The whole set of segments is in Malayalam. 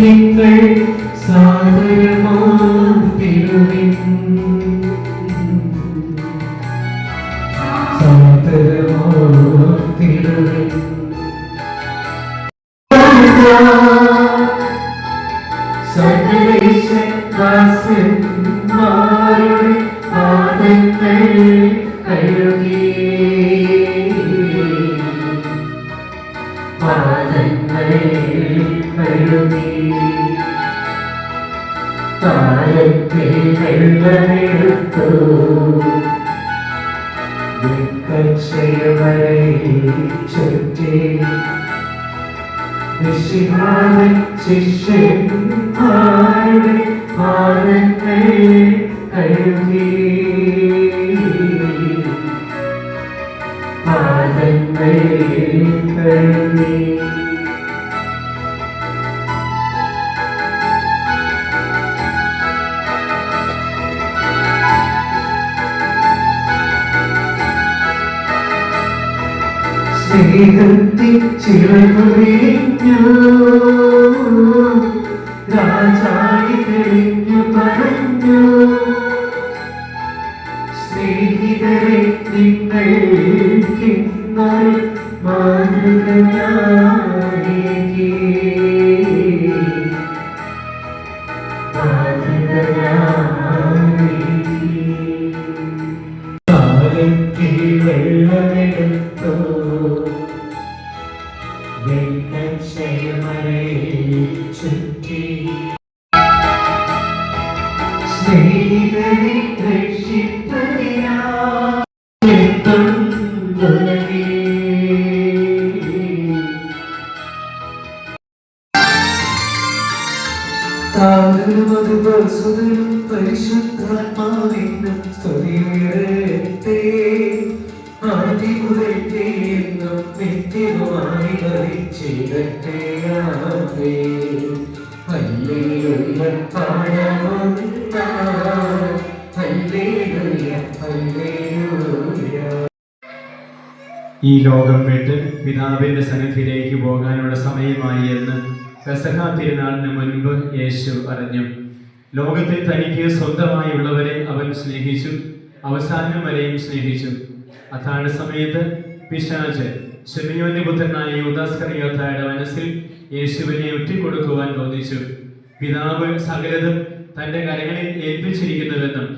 നിങ്ങൾ സാദരമാത്തിടുവിൻ സാദരമാത്തിടുവിൻ സകലേശന്മാരുടെ കഴുകി താരത്തിൽ വെള്ളമെടുത്തു ചുറ്റി ശിഷ്യന്മാരുടെ പാദങ്ങൾ തെളിഞ്ഞു പറഞ്ഞു സ്നേഹിതരെ നിങ്ങൾ കിന്നൽ ഈ ലോകം വിട്ട് പിതാവിന്റെ സന്നിധിയിലേക്ക് പോകാനുള്ള സമയമായി എന്ന് പെസഹ തിരുനാളിന് മുൻപ് യേശു അറിഞ്ഞു ലോകത്തെ തനിക്ക് സ്വന്തമായുള്ളവരെ അവൻ സ്നേഹിച്ചു അവസാനം വരെയും സ്നേഹിച്ചു. അത്താഴ സമയത്ത് പിശാജ് ശെമിയോന്റെ പുത്രനായ യൂദാസ്കറിയോത്തായുടെ മനസ്സിൽ യേശുവിനെ ഒറ്റിക്കൊടുക്കുവാൻ തോന്നിച്ചു. പിതാവ് സകലതും തന്റെ കരങ്ങളിൽ ഏൽപ്പിച്ചിരിക്കുന്നുവെന്നും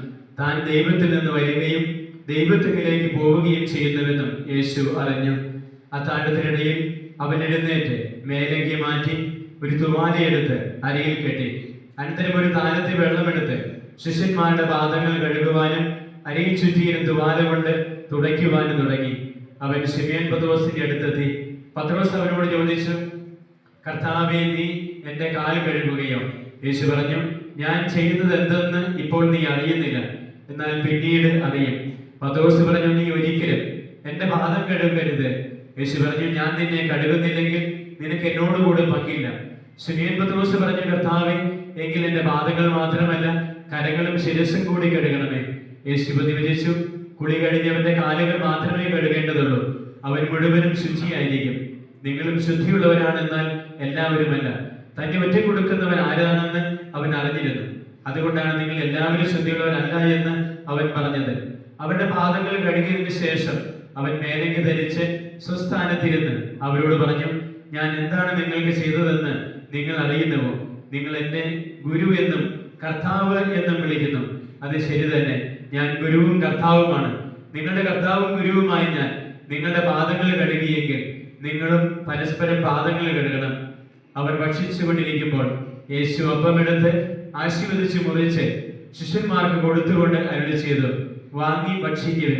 താൻ ദൈവത്തിൽ നിന്ന് വരികയും ദൈവത്തിലേക്ക് പോവുകയും ചെയ്യുന്നുവെന്നും യേശു അറിഞ്ഞു. അത്താഴത്തിനിടയിൽ അവൻ എഴുന്നേറ്റ് മേലേക്ക് മാറ്റി ഒരു തുവാലയെടുത്ത് അരിയിൽ കെട്ടി. അനന്തരം ഒരു താലത്തിൽ വെള്ളമെടുത്ത് ശിഷ്യന്മാരുടെ പാദങ്ങൾ കഴുകുവാനും അരിയിൽ ചുറ്റിയിരുന്ന തുവാല കൊണ്ട് തുടയ്ക്കുവാനും തുടങ്ങി. അവൻ ഷിമിയൻ പത്രോസിന്റെ അടുത്തെത്തി. പത്രോസ് അവനോട് ചോദിച്ചു കർത്താവേ നീ എന്റെ കാൽ കഴുകുകയോ? യേശു പറഞ്ഞു ഞാൻ ചെയ്യുന്നത് എന്തെന്ന് ഇപ്പോൾ നീ അറിയുന്നില്ല. എന്നാൽ പിന്നീട് അറിയും. പത്രോസ് പറഞ്ഞു നീ ഒരിക്കലും എന്റെ പാദം കഴുകരുത്. യേശു പറഞ്ഞു ഞാൻ നിന്നെ കഴുകുന്നില്ലെങ്കിൽ നിനക്ക് എന്നോടുകൂടെ പങ്കില്ല സുനിയൻ പത്രോസ് പറഞ്ഞു കർത്താവെ എങ്കിൽ എന്റെ പാദങ്ങൾ മാത്രമല്ല കരങ്ങളും ശിരസും കൂടി കഴുകണമേ. യേശു പ്രതിവചിച്ചു കുളി കഴിഞ്ഞവന്റെ കാലുകൾ മാത്രമേ കഴുകേണ്ടതുള്ളൂ. അവൻ മുഴുവനും ശുചിയായിരിക്കും. നിങ്ങളും ശുദ്ധിയുള്ളവരാണെന്നാൽ എല്ലാവരുമല്ല. തന്നെ ഒറ്റ കൊടുക്കുന്നവൻ ആരാണെന്ന് അവൻ അറിഞ്ഞിരുന്നു. അതുകൊണ്ടാണ് നിങ്ങൾ എല്ലാവരും ശുദ്ധിയുള്ളവരല്ല എന്ന് അവൻ പറഞ്ഞത്. അവരുടെ പാദങ്ങൾ കഴുകിയതിനു ശേഷം അവൻ മേലങ്കി ധരിച്ച് സ്വസ്ഥാനത്തിരുന്ന് അവരോട് പറഞ്ഞു ഞാൻ എന്താണ് നിങ്ങൾക്ക് ചെയ്തതെന്ന് നിങ്ങൾ അറിയുന്നുവോ? നിങ്ങൾ എന്നെ ഗുരു എന്നും കർത്താവ് എന്നും വിളിക്കുന്നു. അത് ശരി തന്നെ. ഞാൻ ഗുരുവും കർത്താവുമാണ്. നിങ്ങളുടെ കർത്താവും ഗുരുവുമായി ഞാൻ നിങ്ങളുടെ പാദങ്ങൾ കഴുകിയെങ്കിൽ നിങ്ങളും പരസ്പരം പാദങ്ങൾ കഴുകണം. അവർ ഭക്ഷിച്ചുകൊണ്ടിരിക്കുമ്പോൾ യേശു അപ്പമെടുത്ത് ആശീർവദിച്ച് മുറിച്ച് ശിഷ്യന്മാർക്ക് കൊടുത്തുകൊണ്ട് അരുളി ചെയ്തു. വാങ്ങി ഭക്ഷിക്കുക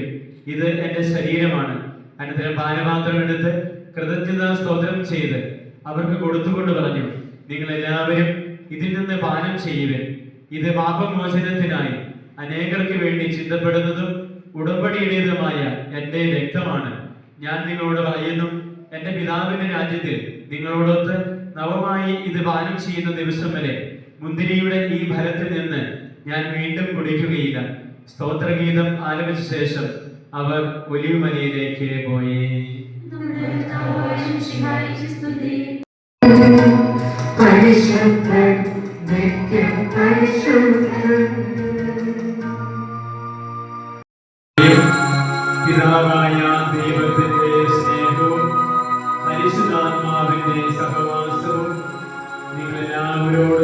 ഇത് എന്റെ ശരീരമാണ്. അനന്തരം പാനപാത്രം എടുത്ത് കൃതജ്ഞതാ സ്തോത്രം ചെയ്ത് അവർക്ക് കൊടുത്തുകൊണ്ട് പറഞ്ഞു. നിങ്ങൾ എല്ലാവരും ഇതിൽ നിന്ന് പാനം ചെയ്യുവൻ. ഇത് പാപമോചനത്തിനായി അനേകർക്ക് വേണ്ടി ചിന്തപ്പെടുന്നതും ഉടമ്പടിയുടേതുമായ എന്റെ രക്തമാണ്. ഞാൻ നിങ്ങളോട് പറയുന്നു എന്റെ പിതാവിന്റെ രാജ്യത്തിൽ നിങ്ങളോടൊത്ത് നവമായി ഇത് പാനം ചെയ്യുന്ന ദിവസം വരെ മുന്തിരിയുടെ ഈ ഫലത്തിൽ നിന്ന് ഞാൻ വീണ്ടും കുടിക്കുകയില്ല. സ്തോത്രഗീതം ആലപിച്ച ശേഷം അവർ ഒലിവുമലയിലേക്ക് പോയി. നിങ്ങളെല്ലാവരോട്